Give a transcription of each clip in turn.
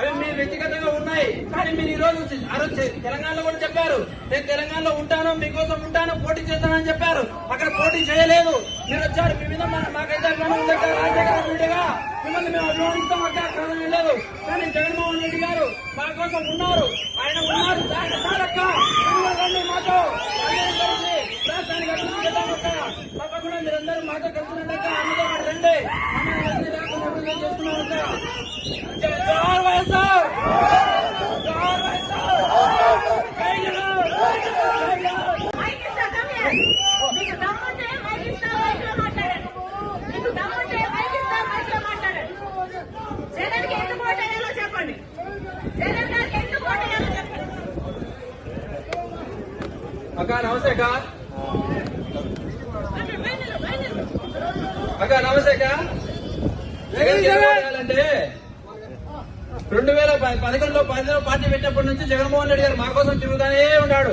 అవి మీ వ్యక్తిగతంగా ఉన్నాయి. కానీ మీరు ఈ రోజు ఆ రోజు తెలంగాణలో కూడా చెప్పారు. నేను తెలంగాణలో ఉంటాను మీకోసం ఉంటాను పోటీ చేస్తానని చెప్పారు. అక్కడ పోటీ చేయలేదు. మీరు వచ్చారు. మీ మీద మాకైతే అభిమానం రాజశేఖర రెడ్డిగా మిమ్మల్ని మేము అభిమానిస్తాం అక్కడ కారణం లేదు కానీ జగన్మోహన్ రెడ్డి గారు మా కోసం ఉన్నారు. ఆయన ఉన్నారు. మాతో. రాష్ట్రానికి అభివృద్ధి చేద్దాం అక్క. తప్పకుండా మీరందరూ మాతో కలిసినట్టు అందరూ అక్కడ రండి. మమ్మల్ని రాకుండా అక్క అక్క నమస్తే అక్క అక్క నమస్తే అక్క జగన్ చేయాలంటే రెండు వేల పదకొండులో పదిలో పార్టీ పెట్టినప్పటి నుంచి జగన్మోహన్ రెడ్డి గారు మా కోసం తిరుగుతానే ఉన్నాడు.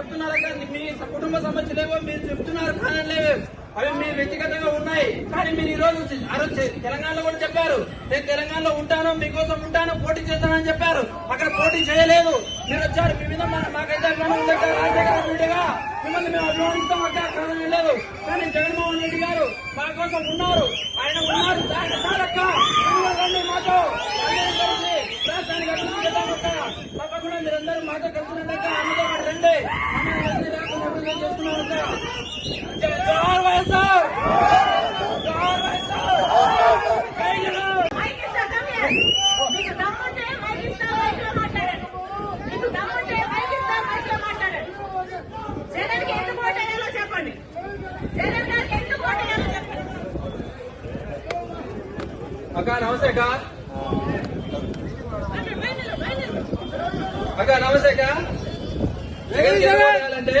చెప్తున్నారు మీ కుటుంబ సమస్యలేవో మీరు చెప్తున్నారు కానీ అవి మీ వ్యక్తిగతంగా ఉన్నాయి. కానీ మీరు ఈ రోజు ఆ రోజు తెలంగాణలో కూడా చెప్పారు. నేను తెలంగాణలో ఉంటాను మీకోసం ఉంటాను పోటీ చేస్తానని చెప్పారు. అక్కడ పోటీ చేయలేదు. మీరు వచ్చారు. మీ మీద మాకైతే అభిమానం రాజశేఖర రెడ్డిగా మిమ్మల్ని మేము అభిమానిస్తాం అక్కడ కారణం లేదు. కానీ జగన్మోహన్ రెడ్డి గారు మా కోసం ఉన్నారు. ఆయన ఉన్నారు. మీరు మాతో కలిసి రాష్ట్రానికి అభివృద్ధి తప్పకుండా మీరందరూ మాతో కలిసినట్టు అందరూ అక్కడ రండి మమ్మల్ని అభివృద్ధి రాకుండా అభివృద్ధి చేస్తున్నాం అక్క నమస్తే అక్క. అక్క నమస్తే అక్క. జగన్ చేయాలంటే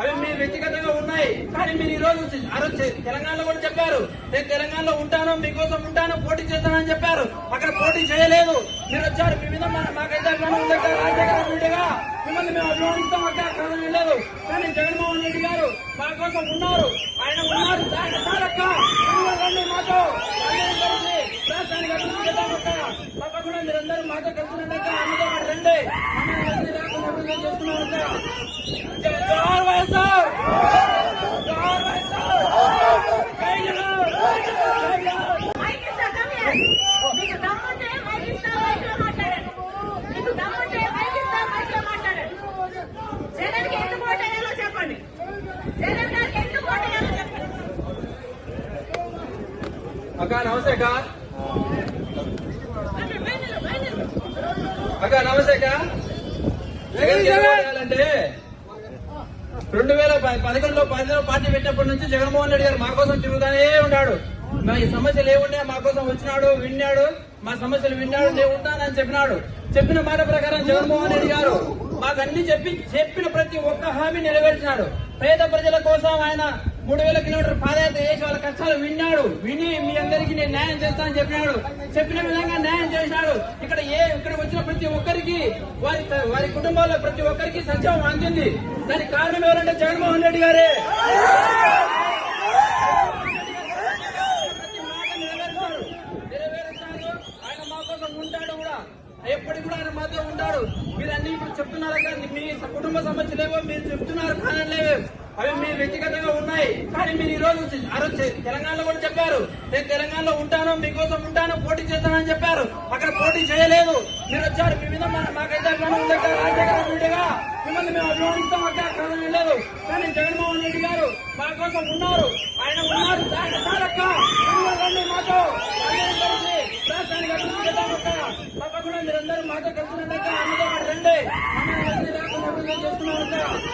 అవి మీ వ్యక్తిగతంగా ఉన్నాయి. కానీ మీరు ఈ రోజు ఆ రోజు తెలంగాణలో కూడా చెప్పారు. నేను తెలంగాణలో ఉంటాను మీకోసం ఉంటాను పోటీ చేస్తానని చెప్పారు. అక్కడ పోటీ చేయలేదు. మీరు వచ్చారు. మీ మీద మాకైతే అభిమానం రాజశేఖర రెడ్డిగా మిమ్మల్ని మేము అభిమానిస్తాం. అక్కడ కారణం లేదు. కానీ జగన్మోహన్ రెడ్డి గారు మా కోసం ఉన్నారు. ఆయన ఉన్నారు. మాతో. రాష్ట్రానికి అభివృద్ధి చేద్దాం అక్క. తప్పకుండా మీరందరూ మాతో కలిసినట్టు అందరూ రండి. అక్క అక్క నమస్తే అక్క. అక్క నమస్తే అక్క. అంటే రెండు వేల పదకొండులో పదిలో పార్టీ పెట్టినప్పటి నుంచి జగన్మోహన్ రెడ్డి గారు మా కోసం తిరుగుతానే ఉన్నాడు. మా ఈ సమస్యలు ఏముండే మా కోసం వచ్చినాడు విన్నాడు మా సమస్యలు విన్నాడు నేను ఉంటానని చెప్పినాడు. చెప్పిన మాట ప్రకారం జగన్మోహన్ రెడ్డి గారు మాకు అన్ని చెప్పి చెప్పిన ప్రతి ఒక్క హామీ నెరవేర్చినాడు. పేద ప్రజల కోసం ఆయన మూడు వేల కిలోమీటర్ పాదయాత్ర చేసి వాళ్ళ కష్టాలు విన్నాడు. విని మీ అందరికీ నేను న్యాయం చేస్తానని చెప్పినాడు. చెప్పిన విధంగా చేసినాడు ఇక్కడ ఏ ఇక్కడ వచ్చిన ప్రతి ఒక్కరికి వారి వారి కుటుంబాల్లో ప్రతి ఒక్కరికి సంక్షేమం అందింది. దానికి కారణం ఎవరంటే జగన్మోహన్ రెడ్డి గారే. ప్రతి ఆయన మా కోసం ఉంటాడు కూడా. ఎప్పటికి కూడా ఆయన మాతో ఉంటాడు. మీరు అన్ని ఇప్పుడు చెప్తున్నారు కానీ మీ కుటుంబ సమస్యలేవో మీరు చెప్తున్నారు కానలేవో అవి మీ వ్యక్తిగతంగా ఉన్నాయి. కానీ మీరు ఈ రోజు ఆ రోజు తెలంగాణలో కూడా చెప్పారు. నేను తెలంగాణలో ఉంటాను మీకోసం ఉంటాను పోటీ చేస్తానని చెప్పారు. అక్కడ పోటీ చేయలేదు. మీరు వచ్చారు. మీ మీద మాకైతే అభిమానం రాజశేఖర రెడ్డిగా మిమ్మల్ని మేము అభిమానిస్తాం. అక్కడ కారణం లేదు. కానీ జగన్మోహన్ రెడ్డి గారు మా కోసం ఉన్నారు. ఆయన ఉన్నారు. మాతో. రాష్ట్రానికి అభివృద్ధి తప్పకుండా మీరందరూ మాతో కలిసి రండి. చేస్తున్నారు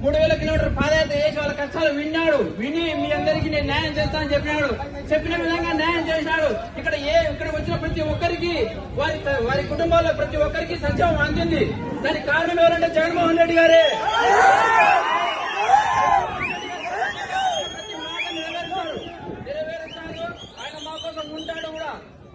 మూడు వేల కిలోమీటర్ పాదయాత్ర చేసి వాళ్ళ కష్టాలు విన్నాడు. విని మీ అందరికీ నేను న్యాయం చేస్తానని చెప్పినాడు. చెప్పిన విధంగా న్యాయం చేసినాడు ఇక్కడ ఏ ఇక్కడ వచ్చిన ప్రతి ఒక్కరికి వారి వారి కుటుంబాల్లో ప్రతి ఒక్కరికి సంక్షేమం అందింది. దానికి కారణం ఎవరంటే జగన్మోహన్ రెడ్డి గారే ప్రతి మాట నెరవేరుస్తాడు. నెరవేరుస్తాడు. ఆయన మా కోసం ఉంటాడు కూడా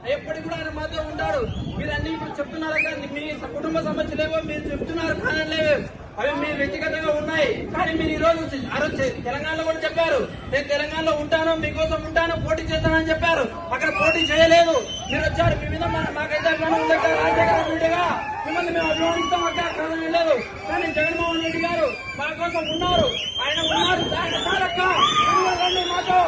ఎప్పటికి కూడా ఆయన మాతో ఉంటాడు మీరు అన్ని ఇప్పుడు చెప్తున్నారు కదా మీ కుటుంబ సమస్యలేవో మీరు చెప్తున్నారు కానలేవో అవి మీ వ్యక్తిగతంగా ఉన్నాయి కానీ మీరు ఈ రోజు వచ్చి- ఆ రోజు చె- తెలంగాణలో కూడా చెప్పారు నేను తెలంగాణలో ఉంటాను మీకోసం ఉంటాను పోటీ చేస్తానని చెప్పారు అక్కడ పోటీ చేయలేదు మీరు వచ్చారు మీ మీద మాకైతే అభిమానం ఉంది రాజశేఖర రెడ్డిగా మిమ్మల్ని మేము అభిమానిస్తాం అక్కడ కారణం లేదు కానీ జగన్మోహన్ రెడ్డి గారు మా కోసం ఉన్నారు ఆయన ఉన్నారు మాతో